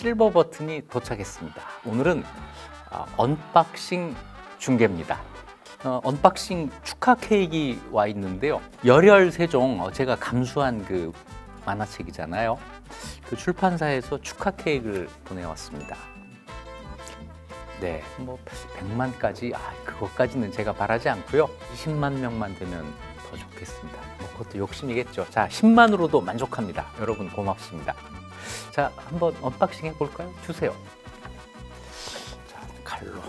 실버 버튼이 도착했습니다. 오늘은 아, 언박싱 중계입니다. 어, 언박싱 축하 케이크 와 있는데요. 열혈 세종 어, 제가 감수한 그 만화책이잖아요. 그 출판사에서 축하 케이크를 보내왔습니다. 네, 뭐 100만까지 아 그것까지는 제가 바라지 않고요. 20만 명만 되면 더 좋겠습니다. 뭐 그것도 욕심이겠죠. 자, 10만으로도 만족합니다. 여러분 고맙습니다. 자, 한번 언박싱 해볼까요? 주세요. 자, 칼로.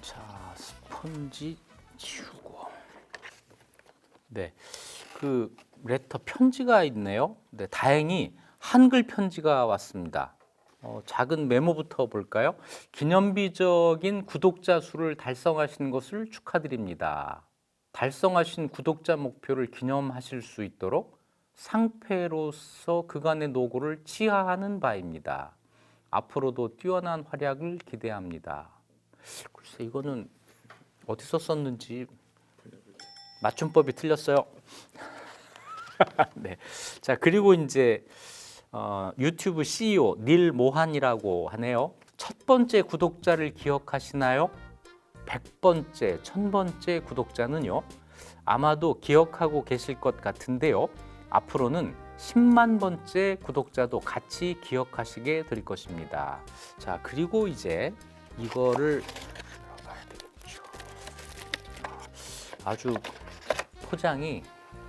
자, 스펀지 치우고. 네, 그 레터 편지가 있네요. 네, 다행히 한글 편지가 왔습니다. 어, 작은 메모부터 볼까요? 기념비적인 구독자 수를 달성하신 것을 축하드립니다. 달성하신 구독자 목표를 기념하실 수 있도록 상패로서 그간의 노고를 치하하는 바입니다. 앞으로도 뛰어난 활약을 기대합니다. 글쎄 이거는 어디서 썼는지 맞춤법이 틀렸어요. 네. 자 그리고 이제 어, 유튜브 CEO 닐 모한이라고 하네요. 첫 번째 구독자를 기억하시나요? 100번째, 1000번째 구독자는요. 아마도 기억하고 계실 것 같은데요. 앞으로는 10만 번째 구독자도 같이 기억하시게 될 것입니다. 자, 그리고 이제 이거를. 아주 포장이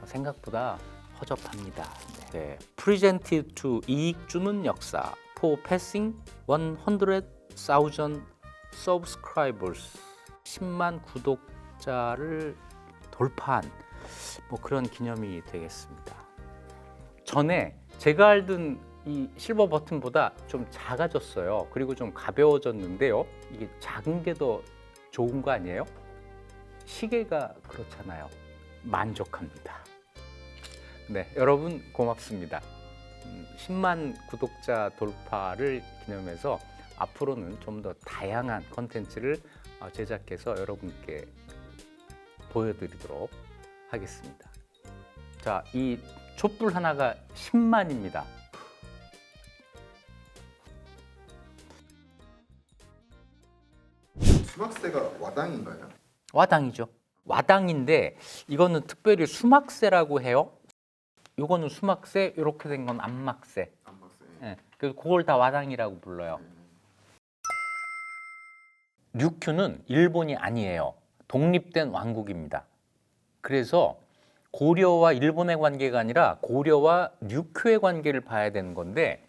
생각보다 허접합니다. 네. Presented to 이익 주는 역사 for passing 100,000 subscribers 10만 구독자를 돌파한 뭐 그런 기념이 되겠습니다. 전에 제가 알던 이 실버 버튼보다 좀 작아졌어요. 그리고 좀 가벼워졌는데요. 이게 작은 게 더 좋은 거 아니에요? 시계가 그렇잖아요. 만족합니다. 네, 여러분 고맙습니다. 음, 10만 구독자 돌파를 기념해서 앞으로는 좀 더 다양한 컨텐츠를 어, 제작해서 여러분께 보여드리도록 하겠습니다. 자, 이 촛불 하나가 10만입니다. 수막새가 와당인가요? 와당이죠. 와당인데 이거는 특별히 수막새라고 해요. 이거는 수막새, 이렇게 된건 안막새. 안막새. 예, 그래서 그걸 다 와당이라고 불러요. 류큐는 일본이 아니에요. 독립된 왕국입니다. 그래서 고려와 일본의 관계가 아니라 고려와 류큐의 관계를 봐야 되는 건데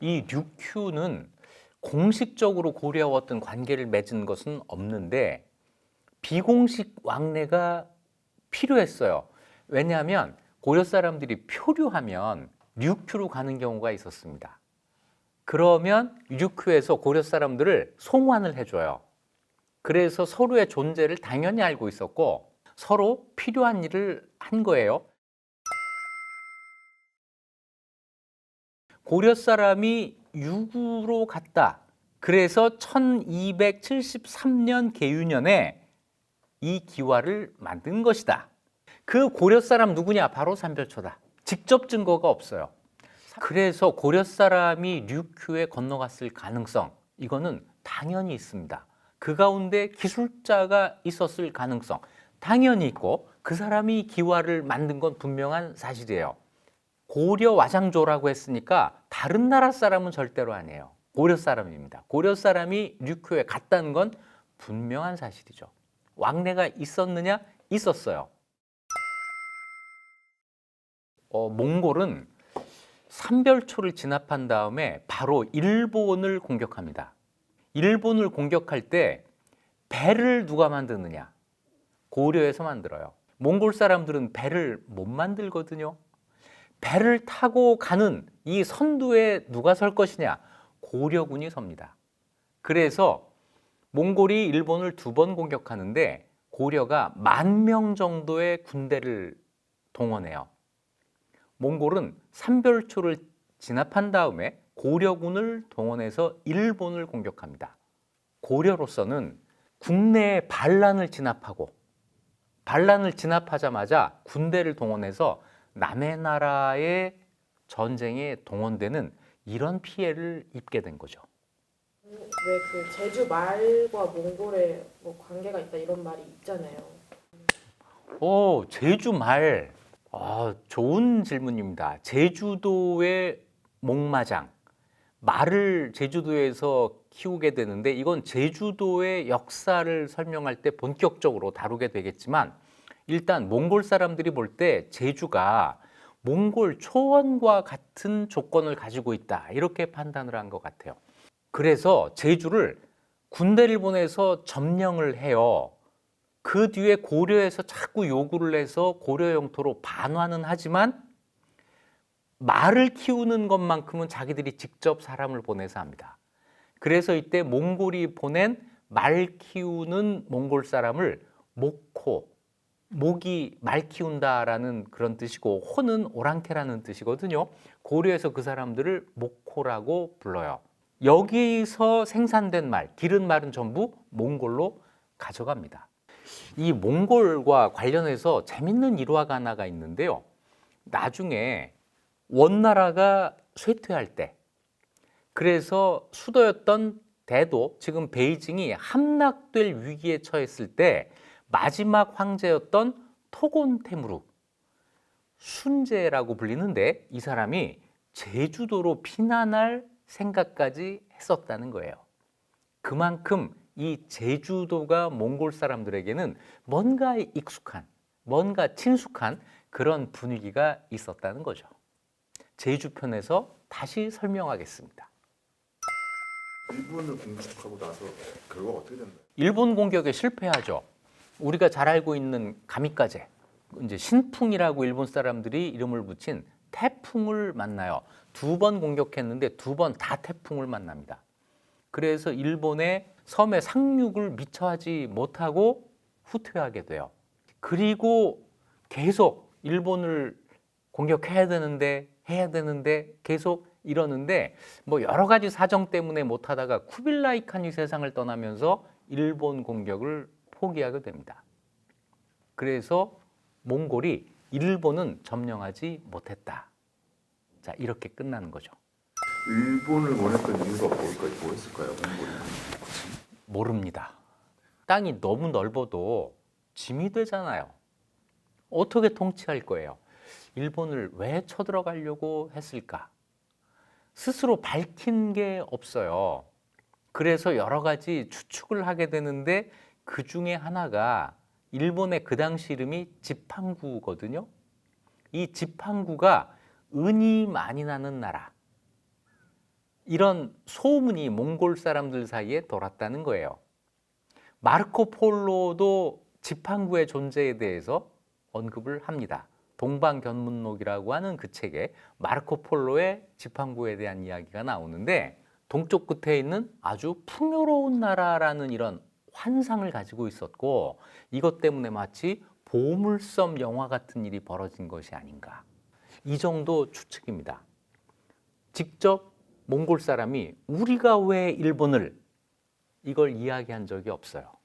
이 류큐는 공식적으로 고려와 어떤 관계를 맺은 것은 없는데 비공식 왕래가 필요했어요. 왜냐하면 고려 사람들이 표류하면 류큐로 가는 경우가 있었습니다. 그러면 류큐에서 고려 사람들을 송환을 해줘요. 그래서 서로의 존재를 당연히 알고 있었고 서로 필요한 일을 한 거예요. 고려 사람이 유구로 갔다. 그래서 1273년 계유년에 이 기와를 만든 것이다. 그 고려 사람 누구냐? 바로 삼별초다. 직접 증거가 없어요. 그래서 고려 사람이 류큐에 건너갔을 가능성 이거는 당연히 있습니다. 그 가운데 기술자가 있었을 가능성 당연히 있고 그 사람이 기와를 만든 건 분명한 사실이에요. 고려 와장조라고 했으니까 다른 나라 사람은 절대로 아니에요. 고려 사람입니다. 고려 사람이 류큐에 갔다는 건 분명한 사실이죠. 왕래가 있었느냐? 있었어요. 어, 몽골은 삼별초를 진압한 다음에 바로 일본을 공격합니다. 일본을 공격할 때 배를 누가 만드느냐? 고려에서 만들어요. 몽골 사람들은 배를 못 만들거든요. 배를 타고 가는 이 선두에 누가 설 것이냐? 고려군이 섭니다. 그래서 몽골이 일본을 두 번 공격하는데 고려가 만 명 정도의 군대를 동원해요. 몽골은 삼별초를 진압한 다음에 고려군을 동원해서 일본을 공격합니다. 고려로서는 국내의 반란을 진압하고 반란을 진압하자마자 군대를 동원해서 남의 나라의 전쟁에 동원되는 이런 피해를 입게 된 거죠. 왜 그 제주 말과 몽골의 뭐 관계가 있다 이런 말이 있잖아요. 오, 제주 말. 아, 좋은 질문입니다. 제주도의 목마장. 말을 제주도에서 키우게 되는데 이건 제주도의 역사를 설명할 때 본격적으로 다루게 되겠지만 일단 몽골 사람들이 볼 때 제주가 몽골 초원과 같은 조건을 가지고 있다. 이렇게 판단을 한 것 같아요. 그래서 제주를 군대를 보내서 점령을 해요. 그 뒤에 고려에서 자꾸 요구를 해서 고려 영토로 반환은 하지만 말을 키우는 것만큼은 자기들이 직접 사람을 보내서 합니다. 그래서 이때 몽골이 보낸 말 키우는 몽골 사람을 목호, 목이 말 키운다라는 그런 뜻이고 호는 오랑캐라는 뜻이거든요. 고려에서 그 사람들을 목호라고 불러요. 여기서 생산된 말, 기른 말은 전부 몽골로 가져갑니다. 이 몽골과 관련해서 재밌는 일화가 하나가 있는데요. 나중에 원나라가 쇠퇴할 때, 그래서 수도였던 대도, 지금 베이징이 함락될 위기에 처했을 때 마지막 황제였던 토곤테무르, 순제라고 불리는데 이 사람이 제주도로 피난할 생각까지 했었다는 거예요. 그만큼 이 제주도가 몽골 사람들에게는 뭔가 익숙한, 뭔가 친숙한 그런 분위기가 있었다는 거죠. 제주편에서 다시 설명하겠습니다. 일본을 공격하고 나서 결과가 어떻게 된가요? 일본 공격에 실패하죠. 우리가 잘 알고 있는 가미까제, 이제 신풍이라고 일본 사람들이 이름을 붙인 태풍을 만나요. 두 번 공격했는데 두 번 다 태풍을 만납니다. 그래서 일본의 섬에 상륙을 미처 하지 못하고 후퇴하게 돼요. 그리고 계속 일본을 공격해야 되는데 해야 되는데 계속 이러는데 뭐 여러 가지 사정 때문에 못 하다가 쿠빌라이 칸이 세상을 떠나면서 일본 공격을 포기하게 됩니다. 그래서 몽골이 일본은 점령하지 못했다. 자 이렇게 끝나는 거죠. 일본을 원했던 이유가 뭘까요? 뭐였을까요? 몽골이. 모릅니다. 땅이 너무 넓어도 짐이 되잖아요. 어떻게 통치할 거예요? 일본을 왜 쳐들어가려고 했을까? 스스로 밝힌 게 없어요. 그래서 여러 가지 추측을 하게 되는데 그 중에 하나가 일본의 그 당시 이름이 지팡구거든요. 이 지팡구가 은이 많이 나는 나라. 이런 소문이 몽골 사람들 사이에 돌았다는 거예요. 마르코 폴로도 지팡구의 존재에 대해서 언급을 합니다. 동방견문록이라고 하는 그 책에 마르코 폴로의 지팡구에 대한 이야기가 나오는데 동쪽 끝에 있는 아주 풍요로운 나라라는 이런 환상을 가지고 있었고 이것 때문에 마치 보물섬 영화 같은 일이 벌어진 것이 아닌가. 이 정도 추측입니다. 직접 몽골 사람이 우리가 왜 일본을 이걸 이야기한 적이 없어요.